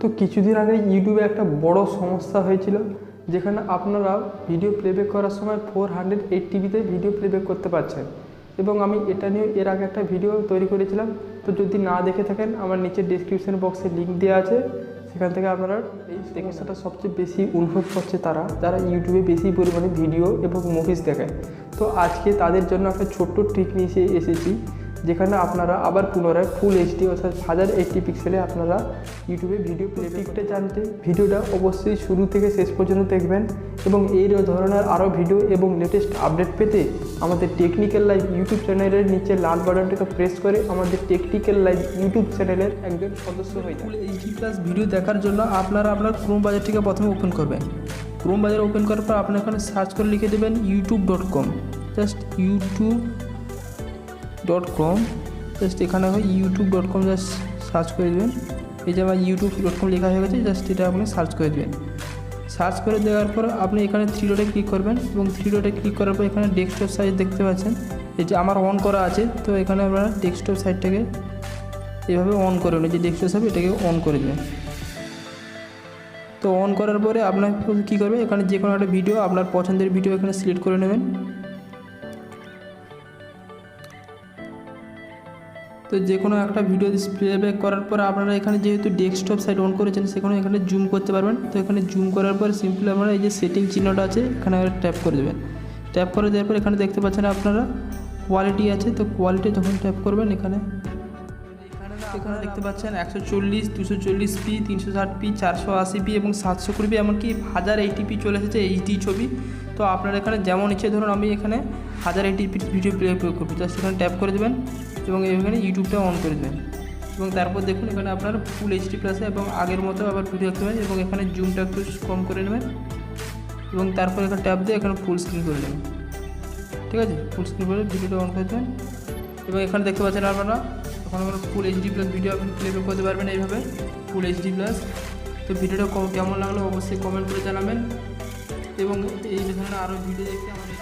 তো কিছুদিন আগে ইউটিউবে একটা বড় সমস্যা হয়েছিল, যেখানে আপনারা ভিডিও প্লেব্যাক করার সময় ফোর হান্ড্রেড এইট টিভিতে ভিডিও প্লেব্যাক করতে পারছেন। এবং আমি এটা নিয়ে এর আগে একটা ভিডিও তৈরি করেছিলাম। তো যদি না দেখে থাকেন, আমার নিচে ডিসক্রিপশন বক্সে লিঙ্ক দেওয়া আছে। সেখান থেকে আপনারা এই সমস্যাটা সবচেয়ে বেশি অনুভব করছে তারা, যারা ইউটিউবে বেশি পরিমাণে ভিডিও এবং মুভিজ দেখে তো আজকে তাদের জন্য একটা ছোট্ট ট্রিক নিয়ে এসেছি। যেখানে আপনারা আবার পুনরায় ফুল এইচডি অর্থাৎ হাজার এইটটি পিক্সেলে আপনারা ইউটিউবে ভিডিও প্লেটিকটা জানতে ভিডিওটা অবশ্যই শুরু থেকে শেষ পর্যন্ত দেখবেন এবং এই ধরনের আরও ভিডিও এবং লেটেস্ট আপডেট পেতে আমাদের টেকনিক্যাল লাইভ ইউটিউব চ্যানেলের নিচে লাল বাটনটাকে প্রেস করে আমাদের টেকনিক্যাল লাইভ ইউটিউব চ্যানেলের একজন সদস্য হয়ে যান। ফুল এইচডি প্লাস ভিডিও দেখার জন্য আপনারা আপনার ক্রোম বাজারটিকে প্রথমে ওপেন করবেন। ক্রোম বাজার ওপেন করার পর আপনার এখানে সার্চ করে লিখে দেবেন YouTube dot com just YouTube dot com just এখানে হয় YouTube dot com just search করে দেবেন। এই যে আমার ইউটিউব ডট কম লেখা হয়ে গেছে জাস্ট এটা আপনি সার্চ করে দেবেন। সার্চ করে দেওয়ার পর আপনি এখানে থ্রি ডটে ক্লিক করবেন এবং থ্রি ডটে ক্লিক করার পর এখানে ডেস্কটপ সাইজ দেখতে পাচ্ছেন। এই যে আমার অন করা আছে, তো এখানে আপনারা ডেস্কটপ সাইটটাকে এভাবে অন করে নেবেন যে ডেস্কটপ সাইড এটাকে অন করে দেবেন। তো অন করার পরে আপনার কী করবে? এখানে যে কোনো একটা ভিডিও আপনার পছন্দের ভিডিও এখানে সিলেক্ট করে নেবেন। তো যে কোনো একটা ভিডিও প্লেব্যাক করার পর আপনারা এখানে যেহেতু ডেস্কটপ সাইট অন করেছেন, সেখানে এখানে জুম করতে পারবেন। তো এখানে জুম করার পর সিম্পলি আপনারা এই যে সেটিং চিহ্নটা আছে, এখানে ট্যাপ করে দেবেন। ট্যাপ করে দেওয়ার পর এখানে দেখতে পাচ্ছেন আপনারা কোয়ালিটি আছে, তো কোয়ালিটি যখন ট্যাপ করবেন এখানে এখানে দেখতে পাচ্ছেন একশো চল্লিশ, দুশো চল্লিশ পি তিনশো ষাট পি চারশো আশি পি এবং সাতশো কুড়ি পি এমনকি হাজার এইটি পি চলে এসেছে এইচডি ছবি। তো আপনার এখানে যেমন ইচ্ছে ধরুন আমি এখানে হাজার এইটি ভিডিও প্লে করব। জাস্ট এখানে ট্যাপ করে দেবেন। এবং এখানে ইউটিউবটা অন করে দেবেন। এবং তারপর দেখুন, এখানে আপনার ফুল এইচডি প্লাসে এবং আগের মতো আবার ভিডিও দেখতে পাবেন এবং এখানে জুমটা একটু কম করে নেবেন এবং তারপর এখানে ট্যাপ দিয়ে এখানে ফুল স্ক্রিন করে নেবেন ঠিক আছে? ফুল স্ক্রিন করে ভিডিওটা অন করে দেবেন। এবং এখানে দেখতে পাচ্ছেন আপনারা, এখন আমরা ফুল এইচডি প্লাস ভিডিও আপনি প্লে করতে পারবেন এইভাবে ফুল এইচডি প্লাস তো ভিডিওটা কেমন লাগল অবশ্যই কমেন্ট করে জানাবেন। এবং এই ধরনের আরও ভিডিও দেখতে, আমাদের